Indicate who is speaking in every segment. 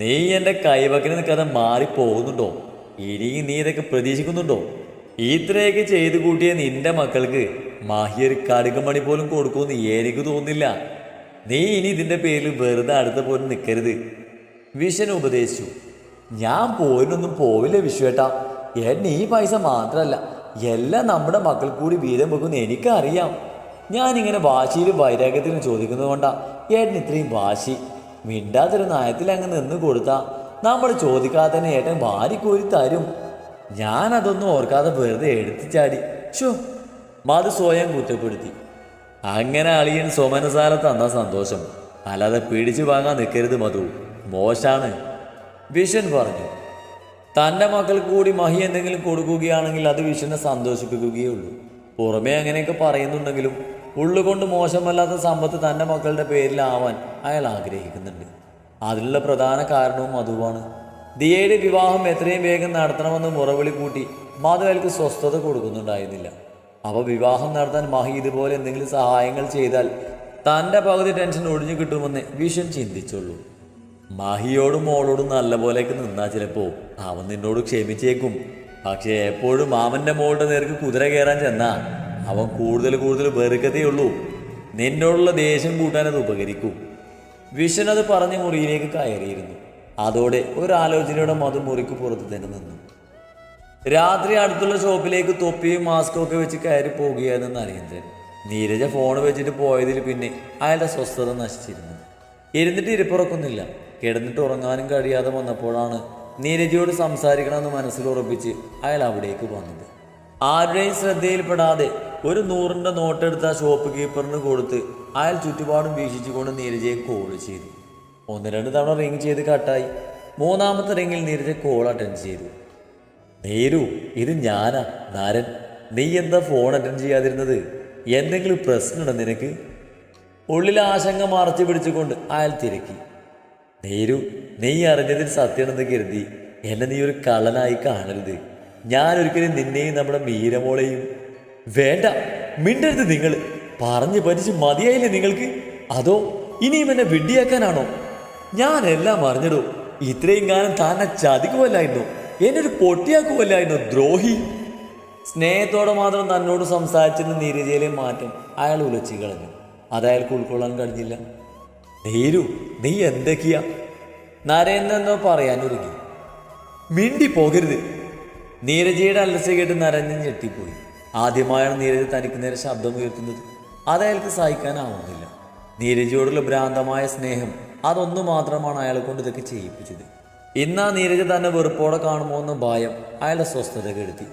Speaker 1: നീ എന്റെ കൈവക്കിന് നിൽക്കാതെ മാറിപ്പോകുന്നുണ്ടോ ഇനിയും നീ ഇതൊക്കെ പ്രതീക്ഷിക്കുന്നുണ്ടോ? ഇത്രയൊക്കെ ചെയ്തു കൂട്ടിയ നിന്റെ മക്കൾക്ക് മാഹിയൊരു കടുകമണി പോലും കൊടുക്കുമെന്ന് എനിക്ക് തോന്നില്ല നീ ഇനി ഇതിന്റെ പേരിൽ വെറുതെ അടുത്ത പോലും നിൽക്കരുത്. വിഷൻ ഉപദേശിച്ചു. ഞാൻ പോയിനൊന്നും പോവില്ല വിഷുവേട്ടാ എന്നെ ഈ പൈസ മാത്രമല്ല എല്ലാം നമ്മുടെ മക്കൾ കൂടി വീതം വെക്കുമെന്ന് എനിക്കറിയാം. ഞാനിങ്ങനെ വാശിയിലും വൈരാഗ്യത്തിലും ചോദിക്കുന്നത് കൊണ്ടാണ് ഏട്ടൻ ഇത്രയും വാശി. മിണ്ടാത്തൊരു നയത്തിൽ അങ്ങ് നിന്ന് കൊടുത്താ നമ്മൾ ചോദിക്കാതെ തന്നെ ഏട്ടൻ വാരിക്കോരി തരും. ഞാനതൊന്നും ഓർക്കാതെ വെറുതെ എടുത്തു ചാടി. ഷോ മധു സ്വയം കുറ്റപ്പെടുത്തി. അങ്ങനെ അളിയൻ സോമനസാല തന്ന സന്തോഷം. അല്ലാതെ പിടിച്ചു വാങ്ങാൻ നിൽക്കരുത് മധു. മോശാണ്. വിഷൻ പറഞ്ഞു. തന്റെ മക്കൾ കൂടി മഹി എന്തെങ്കിലും കൊടുക്കുകയാണെങ്കിൽ അത് വിഷനെ സന്തോഷിപ്പിക്കുകയേ ഉള്ളൂ. പുറമേ അങ്ങനെയൊക്കെ പറയുന്നുണ്ടെങ്കിലും ഉള്ളുകൊണ്ട് മോശമല്ലാത്ത സമ്പത്ത് തന്റെ മക്കളുടെ പേരിലാവാൻ അയാൾ ആഗ്രഹിക്കുന്നുണ്ട്. അതിനുള്ള പ്രധാന കാരണവും മധുവാണ്. ദിയയുടെ വിവാഹം എത്രയും വേഗം നടത്തണമെന്ന് മുറവിളി കൂട്ടി മാധവൽക്ക് സ്വസ്ഥത കൊടുക്കുന്നുണ്ടായിരുന്നില്ല. അപ്പോൾ വിവാഹം നടത്താൻ മഹി ഇതുപോലെ എന്തെങ്കിലും സഹായങ്ങൾ ചെയ്താൽ തന്റെ പകുതി ടെൻഷൻ ഒഴിഞ്ഞു കിട്ടുമെന്ന് വിഷൻ ചിന്തിച്ചുള്ളൂ. മഹിയോടും മോളോടും നല്ല പോലെയൊക്കെ നിന്നാ ചിലപ്പോൾ അവൻ നിന്നോട് ക്ഷമിച്ചേക്കും. പക്ഷേ എപ്പോഴും മാമന്റെ മോളുടെ നേർക്ക് കുതിര കയറാൻ ചെന്നാ അവൻ കൂടുതൽ കൂടുതൽ വെറുക്കത്തേ ഉള്ളൂ നിന്നോടുള്ള ദേഷ്യം കൂട്ടാൻ അത് ഉപകരിക്കും. വിഷൻ അത് പറഞ്ഞ് മുറിയിലേക്ക് കയറിയിരുന്നു. അതോടെ ഒരാലോചനയുടെ മതം മുറിക്ക് പുറത്ത് തന്നെ നിന്നു. രാത്രി അടുത്തുള്ള ഷോപ്പിലേക്ക് തൊപ്പിയും മാസ്കും ഒക്കെ വെച്ച് കയറി പോകുകയായിരുന്നു നരേന്ദ്രൻ. നീരജ ഫോൺ വെച്ചിട്ട് പോയതിൽ പിന്നെ അയാളുടെ സ്വസ്ഥത നശിച്ചിരുന്നു. ഇരുന്നിട്ട് ഇരിപ്പുറക്കുന്നില്ല. കിടന്നിട്ട് ഉറങ്ങാനും കഴിയാതെ വന്നപ്പോഴാണ് നീരജയോട് സംസാരിക്കണമെന്ന് മനസ്സിൽ ഉറപ്പിച്ച് അയാൾ അവിടേക്ക് വന്നത്. ആരുടെയും ശ്രദ്ധയിൽപ്പെടാതെ ഒരു നൂറിന്റെ നോട്ടെടുത്ത് ആ ഷോപ്പ് കീപ്പറിന് കൊടുത്ത് അയാൾ ചുറ്റുപാടും വീക്ഷിച്ചുകൊണ്ട് നീരജയെ കോൾ ചെയ്തു. ഒന്ന് രണ്ട് തവണ റിങ് ചെയ്ത് കട്ടായി മൂന്നാമത്തെ റിങ്ങിൽ നീരജ കോൾ അറ്റൻഡ് ചെയ്തു. നേരു ഇത് ഞാനാ. നാരൻ നീ എന്താ ഫോൺ അറ്റൻഡ് ചെയ്യാതിരുന്നത്? എന്തെങ്കിലും പ്രശ്നമുണ്ടോ നിനക്ക്? ഉള്ളിൽ ആശങ്ക മറച്ചു പിടിച്ചുകൊണ്ട് അയാൾ തിരക്കി. നേരു നീ അറിഞ്ഞതിൽ സത്യമെന്ന് കരുതി. എന്നെ നീ ഒരു കള്ളനായി കാണരുത്. ഞാൻ ഒരിക്കലും നിന്നെയും നമ്മുടെ മീരമോളെയും വേണ്ട. മിണ്ടരുത് നിങ്ങൾ. പറഞ്ഞു പരിച്ച് മതിയായില്ലേ നിങ്ങൾക്ക്? അതോ ഇനിയും എന്നെ വിഡ്ഡിയാക്കാനാണോ ഞാൻ എല്ലാം അറിഞ്ഞടോ. ഇത്രയും കാലം താനെ ചതിക്കുമല്ലായിരുന്നു എന്നൊരു പൊട്ടിയാക്കുമല്ലായിരുന്നു ദ്രോഹി. സ്നേഹത്തോടെ മാത്രം തന്നോട് സംസാരിച്ചിരുന്ന നീരജയിലെ മാറ്റം അയാൾ ഉലച്ചു കളഞ്ഞു. അത് അയാൾക്ക് ഉൾക്കൊള്ളാൻ കഴിഞ്ഞില്ല. നീരു നീ എന്തൊക്കെയാ? നരേന്ദ്രനോ പറയാനൊരുങ്ങി. മിണ്ടി പോകരുത് നീരജയുടെ അലസ കേട്ട് നരഞ്ഞ് ഞെട്ടിപ്പോയി. ആദ്യമായാണ് നീരജ തനിക്ക് നേരെ ശബ്ദം ഉയർത്തുന്നത്. അത് അയാൾക്ക് സഹിക്കാനാവുന്നില്ല. നീരജയോടുള്ള ഭ്രാന്തമായ സ്നേഹം അതൊന്നു മാത്രമാണ് അയാളെ കൊണ്ട് ഇതൊക്കെ ചെയ്യിപ്പിച്ചത്. ഇന്നാ നീരജ തന്നെ വെറുപ്പോടെ കാണുമോ എന്ന ഭയം അയാളുടെ സ്വസ്ഥത കെടുത്തി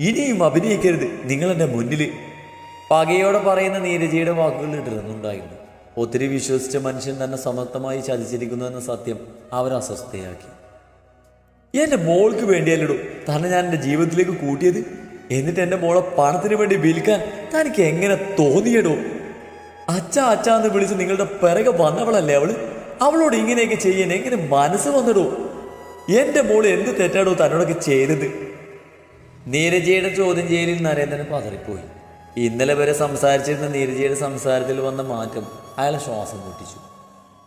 Speaker 1: ഇനിയും അഭിനയിക്കരുത്. നിങ്ങൾ എന്റെ മുന്നിൽ പകയോടെ പറയുന്ന നീരജയുടെ വാക്കുകൾ ഇടറുന്നുണ്ടായിരുന്നു ഒത്തിരി വിശ്വസിച്ച മനുഷ്യൻ തന്നെ സമർത്ഥമായി ചതിച്ചിരിക്കുന്നു എന്ന സത്യം അവർ അസ്വസ്ഥയാക്കി. എന്റെ മോൾക്ക് വേണ്ടിയല്ലടോ? തന്നെ ഞാൻ എന്റെ ജീവിതത്തിലേക്ക് കൂട്ടിയത്. എന്നിട്ട് എന്റെ മോളെ പണത്തിന് വേണ്ടി വിൽക്കാൻ തനിക്ക് എങ്ങനെ തോന്നിയടോ? അച്ഛ അച്ഛ എന്ന് വിളിച്ച് നിങ്ങളുടെ പിറകെ വന്നവളല്ലേ അവൾ? അവളോട് ഇങ്ങനെയൊക്കെ ചെയ്യാൻ എങ്ങനെ മനസ്സ് വന്നിടോ? എന്റെ മോൾ എന്ത് തെറ്റാടോ തന്നോടൊക്കെ ചെയ്തത്? നീരജയുടെ ചോദ്യം ചെയ്യലിൽ നരേന്ദ്രൻ പതറിപ്പോയി. ഇന്നലെ വരെ സംസാരിച്ചിരുന്ന നീരജയുടെ സംസാരത്തിൽ വന്ന മാറ്റം അയാളെ ശ്വാസം മുട്ടിച്ചു.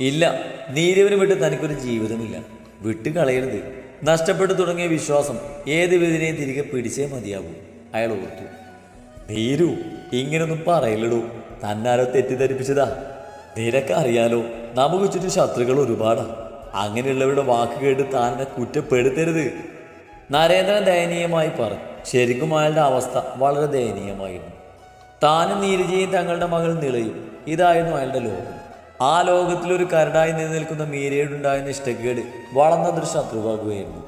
Speaker 1: ഇല്ല നീരവിനെ വിട്ട് തനിക്കൊരു ജീവിതമില്ല. വിട്ട് കളയരുത് നഷ്ടപ്പെട്ടു തുടങ്ങിയ വിശ്വാസം ഏത് വിധിനെയും തിരികെ പിടിച്ചേ മതിയാകൂ അയാൾ ഓർത്തു. നീരു ഇങ്ങനൊന്നും പറയില്ലടൂ. തന്നാരോ തെറ്റിദ്ധരിപ്പിച്ചതാ. നിനക്കറിയാലോ നമുക്ക് ചുറ്റും ശത്രുക്കൾ ഒരുപാടാ. അങ്ങനെയുള്ളവരുടെ വാക്ക് കേട്ട് താനെ കുറ്റപ്പെടുത്തരുത്. നരേന്ദ്രൻ ദയനീയമായി പറഞ്ഞു. ശരിക്കും അയാളുടെ അവസ്ഥ വളരെ ദയനീയമായിരുന്നു. താനും നീരജയും തങ്ങളുടെ മകൾ നിളയും ഇതായിരുന്നു അയാളുടെ ലോകം. ആ ലോകത്തിലൊരു കരടായി നിലനിൽക്കുന്ന മീരയോടുണ്ടായിരുന്ന ഇഷ്ടക്കേട് വളർന്നതൊരു ശത്രുവാകുകയായിരുന്നു.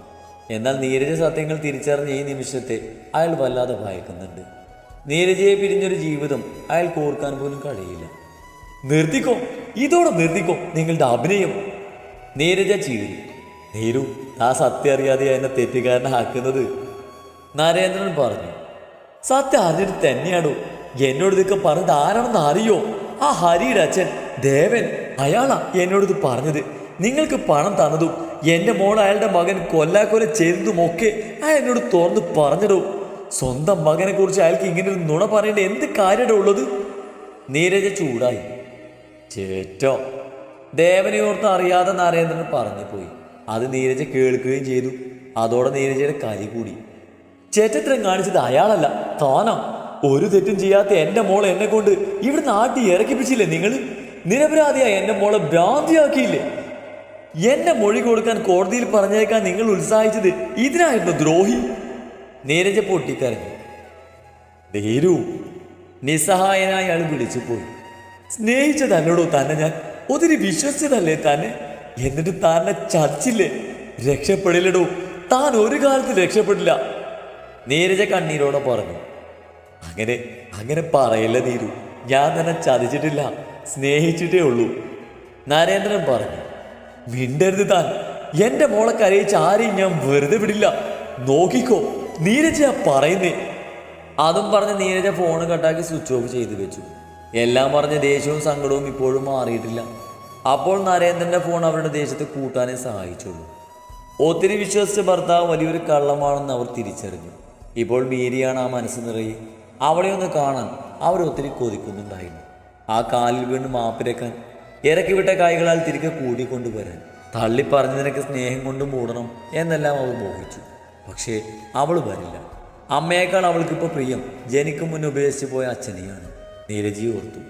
Speaker 1: എന്നാൽ നീരജ സത്യങ്ങൾ തിരിച്ചറിഞ്ഞ ഈ നിമിഷത്തെ അയാൾ വല്ലാതെ ഭയക്കുന്നുണ്ട്. നീരജയെ പിരിഞ്ഞൊരു ജീവിതം അയാൾ കോർക്കാൻ പോലും കഴിയില്ല. നിർത്തിക്കോ ഇതോടെ നിർത്തിക്കോ നിങ്ങളുടെ അഭിനയം. നീരജ ചീരി. നീരു ആ സത്യം അറിയാതെ എന്നെ തെറ്റുകാരനാക്കുന്നത്. നരേന്ദ്രൻ പറഞ്ഞു. സത്യം അറിഞ്ഞിട്ട് തന്നെയാണോ എന്നോട് ഇതൊക്കെ പറഞ്ഞത് ആരാണെന്ന് അറിയോ? ആ ഹരിയുടെ അച്ഛൻ. ദേവൻ അയാളാ എന്നോട് ഇത് പറഞ്ഞത്. നിങ്ങൾക്ക് പണം തന്നതും എന്റെ മോൾ അയാളുടെ മകൻ കൊല്ലാക്കൊല ചെയ്തതും ഒക്കെ അയാൾ എന്നോട് തുറന്ന് പറഞ്ഞിടും സ്വന്തം മകനെ കുറിച്ച് അയാൾക്ക് ഇങ്ങനെ ഒരു നുണ പറയേണ്ട എന്ത് കാര്യമാണ് ഉള്ളത്? നീരജ ചൂടായി. ചേറ്റോ ദേവനെ ഓർത്ത് അറിയാതെ നരേന്ദ്രൻ പറഞ്ഞു പോയി അത് നീരജ കേൾക്കുകയും ചെയ്തു. അതോടെ നീരജയുടെ കരി കൂടി. ചേറ്റത്രം കാണിച്ചത് അയാളല്ല താനാ. ഒരു തെറ്റും ചെയ്യാത്ത എന്റെ മോൾ എന്നെ കൊണ്ട് ഇവിടുന്ന് ആട്ടി ഇറക്കിപ്പിച്ചില്ലേ നിങ്ങൾ നിരപരാധിയായ എന്റെ മോളെ ഭ്രാന്തിയാക്കിയില്ലേ? എന്നെ മൊഴി കൊടുക്കാൻ കോടതിയിൽ പറഞ്ഞേക്കാൻ നിങ്ങൾ ഉത്സാഹിച്ചത് ഇതിനായിരുന്നു ദ്രോഹി. നീരജ പൊട്ടിക്കരഞ്ഞു. ധീരു നിസ്സഹായനായി അയാൾ വിളിച്ചു പോയി. സ്നേഹിച്ചതല്ലടോ തന്നെ ഞാൻ ഒത്തിരി വിശ്വസിച്ചതല്ലേ തന്നെ? എന്നിട്ട് തന്നെ ചതിച്ചില്ലേ? രക്ഷപ്പെടില്ലടോ താൻ ഒരു കാലത്ത് രക്ഷപ്പെടില്ല. നീരജ കണ്ണീരോടെ പറഞ്ഞു. അങ്ങനെ അങ്ങനെ പറയില്ല നീരു. ഞാൻ തന്നെ ചതിച്ചിട്ടില്ല സ്നേഹിച്ചിട്ടേ ഉള്ളൂ. നരേന്ദ്രൻ പറഞ്ഞു മിണ്ടരുത് താൻ. എന്റെ മോളെ കരയിച്ച് ആരെയും ഞാൻ വെറുതെ വിടില്ല. നോക്കിക്കോ നീരജ പറയുന്നേ. അതും പറഞ്ഞ് നീരജ ഫോൺ കട്ടാക്കി സ്വിച്ച് ഓഫ് ചെയ്തു വെച്ചു. എല്ലാം പറഞ്ഞ് ദേഷ്യവും സങ്കടവും ഇപ്പോഴും മാറിയിട്ടില്ല. അപ്പോൾ നരേന്ദ്രന്റെ ഫോൺ അവരുടെ ദേശത്ത് കൂട്ടാനേ സഹായിച്ചുള്ളൂ. ഒത്തിരി വിശ്വസിച്ച ഭർത്താവ് വലിയൊരു കള്ളമാണെന്ന് അവർ തിരിച്ചറിഞ്ഞു. ഇപ്പോൾ മീരിയാണ് ആ മനസ്സ് നിറയെ അവളെ ഒന്ന് കാണാൻ അവരൊത്തിരി കൊതിക്കുന്നുണ്ടായിരുന്നു. ആ കാലിൽ വീണ് മാപ്പിരക്കാൻ ഇറക്കി വിട്ട കൈകളാൽ തിരികെ കൂടിക്കൊണ്ടുവരാൻ. തള്ളി പറഞ്ഞതിനൊക്കെ സ്നേഹം കൊണ്ട് മൂടണം എന്നെല്ലാം അവൾ മോഹിച്ചു. പക്ഷേ അവൾ വരില്ല. അമ്മയേക്കാൾ അവൾക്കിപ്പോൾ പ്രിയം ജനിക്കും മുന്നേ ഉപേക്ഷിച്ചു പോയ അച്ഛനെയാണ്. നീരജി ഓർത്തു.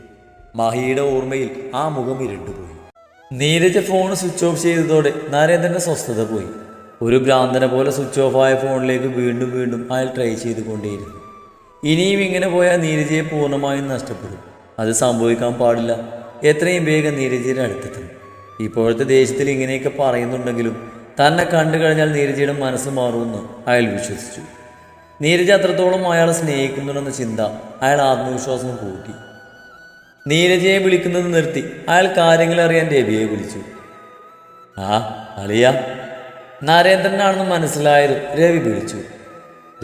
Speaker 1: മഹിയുടെ ഓർമ്മയിൽ ആ മുഖം ഇരുണ്ടുപോയി. നീരജ് ഫോൺ സ്വിച്ച് ഓഫ് ചെയ്തതോടെ നരേന്ദ്രന്റെ സ്വസ്ഥത പോയി. ഒരു ഭ്രാന്തനെ പോലെ സ്വിച്ച് ഓഫ് ആയ ഫോണിലേക്ക് വീണ്ടും വീണ്ടും അയാൾ ട്രൈ ചെയ്തുകൊണ്ടേയിരുന്നു. ഇനിയും ഇങ്ങനെ പോയാൽ നീരജയെ പൂർണമായും നഷ്ടപ്പെടും. അത് സംഭവിക്കാൻ പാടില്ല. എത്രയും വേഗം നീരജയുടെ അടുത്തെത്തണം ഇപ്പോഴത്തെ ദേശത്തിൽ ഇങ്ങനെയൊക്കെ പറയുന്നുണ്ടെങ്കിലും തന്നെ കണ്ടു കഴിഞ്ഞാൽ നീരജയുടെ മനസ്സ് മാറുമെന്ന് അയാൾ വിശ്വസിച്ചു. നീരജ അത്രത്തോളം അയാളെ സ്നേഹിക്കുന്നുണ്ടെന്ന ചിന്ത അയാൾ ആത്മവിശ്വാസം കൂട്ടി. നീരജയെ വിളിക്കുന്നത് നിർത്തി അയാൾ കാര്യങ്ങൾ അറിയാൻ രവിയെ വിളിച്ചു. ആ അളിയ. നരേന്ദ്രനാണെന്ന് മനസ്സിലായത് രവി വിളിച്ചു.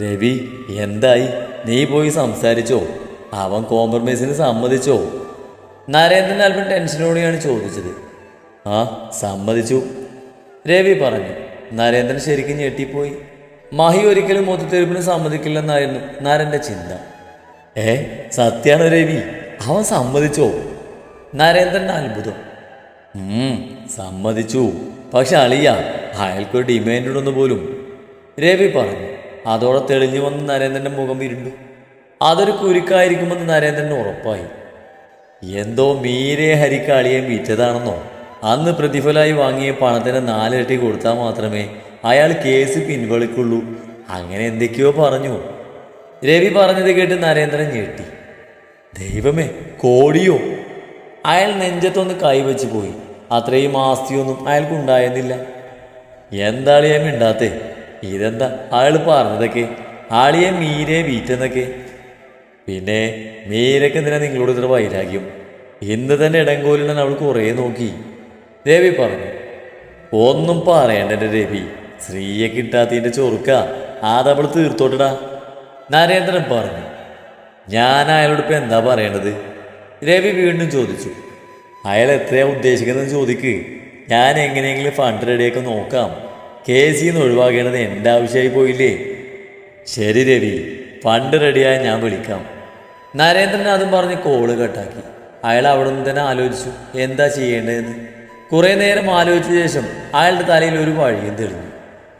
Speaker 1: രവി എന്തായി? നീ പോയി സംസാരിച്ചോ? അവൻ കോംപ്രമൈസിന് സമ്മതിച്ചോ? നരേന്ദ്രൻ അല്പം ടെൻഷനോടെയാണ് ചോദിച്ചത്. ആ സമ്മതിച്ചു. രവി പറഞ്ഞു നരേന്ദ്രൻ ശരിക്കും ഞെട്ടിപ്പോയി. മഹി ഒരിക്കലും ഒത്തുതീർപ്പിന് സമ്മതിക്കില്ലെന്നായിരുന്നു നരന്റെ ചിന്ത. ഏ സത്യാണോ രവി അവൻ സമ്മതിച്ചോ? നരേന്ദ്രൻ അത്ഭുതം. സമ്മതിച്ചു. പക്ഷെ അളിയ അയാൾക്കൊരു ഡിമാൻഡ് ഉണ്ടെന്ന് പോലും. രവി പറഞ്ഞു അതോടെ തെളിഞ്ഞു വന്ന് നരേന്ദ്രന്റെ മുഖം ഇരുണ്ടു. അതൊരു കുരുക്കായിരിക്കുമെന്ന് നരേന്ദ്രന് ഉറപ്പായി. എന്തോ മീരെ ഹരിക്ക് അളിയൻ വിറ്റതാണെന്നോ? അന്ന് പ്രതിഫലമായി വാങ്ങിയ പണത്തിന് നാലിരട്ടി കൊടുത്താൽ മാത്രമേ അയാൾ കേസ് പിൻവലിക്കുള്ളൂ. അങ്ങനെ എന്തൊക്കെയോ പറഞ്ഞു. രവി പറഞ്ഞത് കേട്ട് നരേന്ദ്രൻ ഞെട്ടി. ദൈവമേ കോടിയോ? അയാൾ നെഞ്ചത്തൊന്ന് കൈവച്ച് പോയി. അത്രയും ആസ്തിയൊന്നും അയാൾക്കുണ്ടായിരുന്നില്ല. എന്താളിയാ മിണ്ടാത്തേ? ഇതെന്താ? അയാൾ പറഞ്ഞതൊക്കെ ആളിയെ മീരെ വീറ്റെന്നൊക്കെ. പിന്നെ മീരക്ക് എന്തിനാ നിങ്ങളോട് ഇത്ര വൈരാഗ്യം? ഇന്ന് തന്നെ ഇടങ്കോലിടാൻ അവൾ കുറേ നോക്കി. രവി പറഞ്ഞു ഒന്നും പറയണ്ട എന്റെ രവി. സ്ത്രീയെ കിട്ടാത്തതിന്റെ ചൊറുക്ക. അതവൾ തീർത്തോട്ടടാ. നരേന്ദ്രൻ പറഞ്ഞു ഞാൻ അയാളോട് ഇപ്പം എന്താ പറയേണ്ടത് രവി വീണ്ടും ചോദിച്ചു അയാൾ എത്രയാ ഉദ്ദേശിക്കുന്നത് ചോദിക്ക്. ഞാൻ എങ്ങനെയെങ്കിലും ഫണ്ട് റെഡിയൊക്കെ നോക്കാം. കേസിൽ എന്ന് ഒഴിവാക്കേണ്ടത് എന്റെ ആവശ്യമായി പോയില്ലേ? ശരി രവി ഫണ്ട് റെഡിയായ ഞാൻ വിളിക്കാം. നരേന്ദ്രൻ അതും പറഞ്ഞ് കോൾ കട്ടാക്കി അയാൾ അവിടെ നിന്ന് തന്നെ ആലോചിച്ചു എന്താ ചെയ്യേണ്ടതെന്ന്. കുറേ നേരം ആലോചിച്ച ശേഷം അയാളുടെ തലയിൽ ഒരു വഴിയും തെളിഞ്ഞു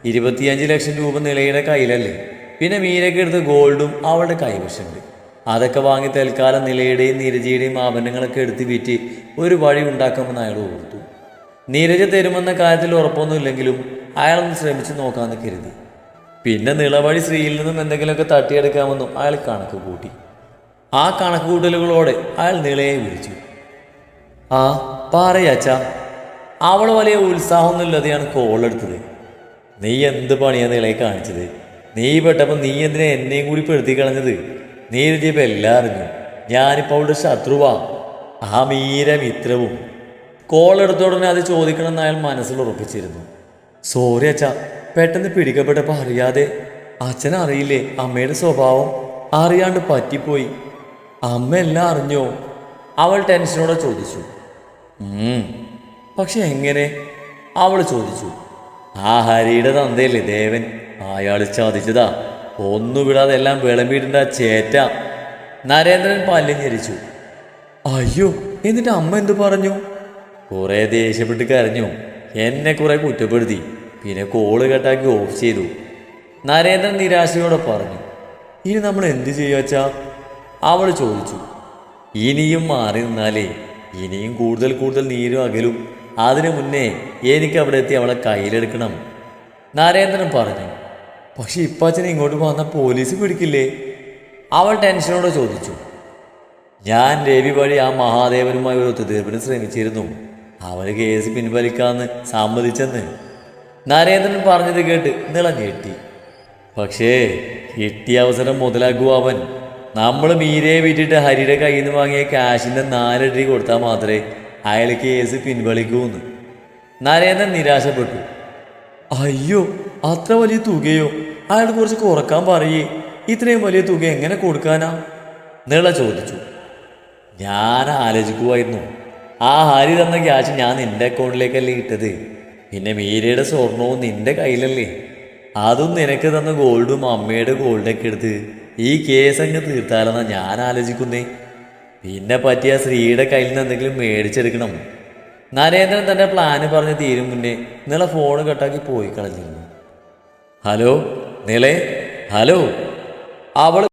Speaker 1: ഇരുപത്തിയഞ്ച് ലക്ഷം രൂപ നിലയുടെ കയ്യിലല്ലേ? പിന്നെ മീരയ്ക്ക് എടുത്ത ഗോൾഡും അവളുടെ കൈവശമുണ്ട്. അതൊക്കെ വാങ്ങി തൽക്കാലം നിലയുടെയും നീരജയുടെയും ആഭരണങ്ങളൊക്കെ എടുത്ത് വിറ്റ് ഒരു വഴി ഉണ്ടാക്കാമെന്ന് അയാൾ ഓർത്തു. നീരജ തരുമെന്ന കാര്യത്തിൽ ഉറപ്പൊന്നുമില്ലെങ്കിലും അയാളൊന്ന് ശ്രമിച്ച് നോക്കാമെന്ന് കരുതി. പിന്നെ നിളവഴി ശ്രീയിൽ നിന്നും എന്തെങ്കിലുമൊക്കെ തട്ടിയെടുക്കാമെന്നും അയാൾ കണക്ക് കൂട്ടി. ആ കണക്ക് കൂട്ടലുകളോടെ അയാൾ നിളയെ വിളിച്ചു. ആ പറയച്ച അവൾ വലിയ ഉത്സാഹമൊന്നുമില്ലാതെയാണ് കോളെടുത്തത് നീ എന്ത് പണിയാണ് നിളയെ കാണിച്ചത്? നീ പെട്ടപ്പോൾ നീ എന്തിനാ എന്നെയും കൂടി പെടുത്തി കളഞ്ഞത്? നീ എഴുതിയപ്പോൾ എല്ലാം അറിഞ്ഞു. ഞാനിപ്പോൾ അവളുടെ ശത്രുവാ. ആ മീര മിത്രവും. കോളെടുത്തോടനെ അത് ചോദിക്കണമെന്ന് അയാൾ മനസ്സിൽ ഉറപ്പിച്ചിരുന്നു. സോറി അച്ഛ പെട്ടെന്ന് പിടിക്കപ്പെട്ടപ്പോൾ അറിയാതെ അച്ഛൻ അറിയില്ലേ അമ്മയുടെ സ്വഭാവം അറിയാണ്ട് പറ്റിപ്പോയി. അമ്മ എല്ലാം അറിഞ്ഞോ? അവൾ ടെൻഷനോടെ ചോദിച്ചു. "ഉം, പക്ഷെ എങ്ങനെ? അവൾ ചോദിച്ചു. ആ ഹരിയുടെ തന്തയല്ലേ ദേവൻ? അയാൾ ചതിച്ചതാ. ഒന്നു വിടാതെ എല്ലാം വിളമ്പിയിട്ടുണ്ട് ചേറ്റ. നരേന്ദ്രൻ പല്ലും അയ്യോ എന്നിട്ട് അമ്മ എന്തു പറഞ്ഞു? കുറേ ദേഷ്യപ്പെട്ട് കരഞ്ഞു. എന്നെ കുറേ കുറ്റപ്പെടുത്തി. പിന്നെ കോൾ കേട്ടാക്കി ഓഫ് ചെയ്തു. നരേന്ദ്രൻ നിരാശയോടെ പറഞ്ഞു ഇനി നമ്മൾ എന്ത് ചെയ്യാച്ചാ അവൾ ചോദിച്ചു ഇനിയും മാറി നിന്നാലേ ഇനിയും കൂടുതൽ കൂടുതൽ നീരും അകലും. അതിനു മുന്നേ എനിക്ക് അവിടെ എത്തി അവളെ കയ്യിലെടുക്കണം. നരേന്ദ്രൻ പറഞ്ഞു പക്ഷെ ഇപ്പാച്ചനെ ഇങ്ങോട്ട് വന്ന പോലീസ് പിടിക്കില്ലേ? അവൾ ടെൻഷനോടെ ചോദിച്ചു ഞാൻ രവി വഴി ആ മഹാദേവനുമായി ഒരു ഒത്തുതീർപ്പിന് ശ്രമിച്ചിരുന്നു. അവന് കേസ് പിൻവലിക്കാമെന്ന് സമ്മതിച്ചെന്ന്. നരേന്ദ്രൻ പറഞ്ഞത് കേട്ട് നിള ഞെട്ടി. പക്ഷേ കിട്ടിയ അവസരം മുതലാക്കുക അവൻ. നമ്മൾ മീരയെ വിറ്റിട്ട് ഹരിയുടെ കയ്യിൽ നിന്ന് വാങ്ങിയ കാശിന്റെ നാലടി കൊടുത്താൽ മാത്രമേ അയാൾ കേസ് പിൻവലിക്കൂന്ന്. നരേന്ദ്രൻ നിരാശപ്പെട്ടു. അയ്യോ അത്ര വലിയ തുകയോ? അയാൾ കുറച്ച് കുറയ്ക്കാൻ പറയേ. ഇത്രയും വലിയ തുക എങ്ങനെ കൊടുക്കാനാ? നിള ചോദിച്ചു. ഞാൻ ആലോചിക്കുമായിരുന്നു ആ ഹരി തന്ന ക്യാഷ് ഞാൻ എന്റെ അക്കൗണ്ടിലേക്കല്ലേ ഇട്ടത്. പിന്നെ മീരയുടെ സ്വർണവും നിന്റെ കയ്യിലല്ലേ? അതും നിനക്ക് തന്ന ഗോൾഡും അമ്മയുടെ ഗോൾഡൊക്കെ എടുത്ത് ഈ കേസ് അങ്ങ് തീർത്താലെന്നാ ഞാൻ ആലോചിക്കുന്നേ. പിന്നെ പറ്റിയ ശ്രീയുടെ കയ്യിൽ നിന്ന് എന്തെങ്കിലും മേടിച്ചെടുക്കണം. നരേന്ദ്രൻ തന്റെ പ്ലാന് പറഞ്ഞ് തീരും മുന്നേ നിങ്ങളെ ഫോൺ കട്ടാക്കി പോയി കളഞ്ഞിരുന്നു. ഹലോ നിലേ ഹലോ അവൾ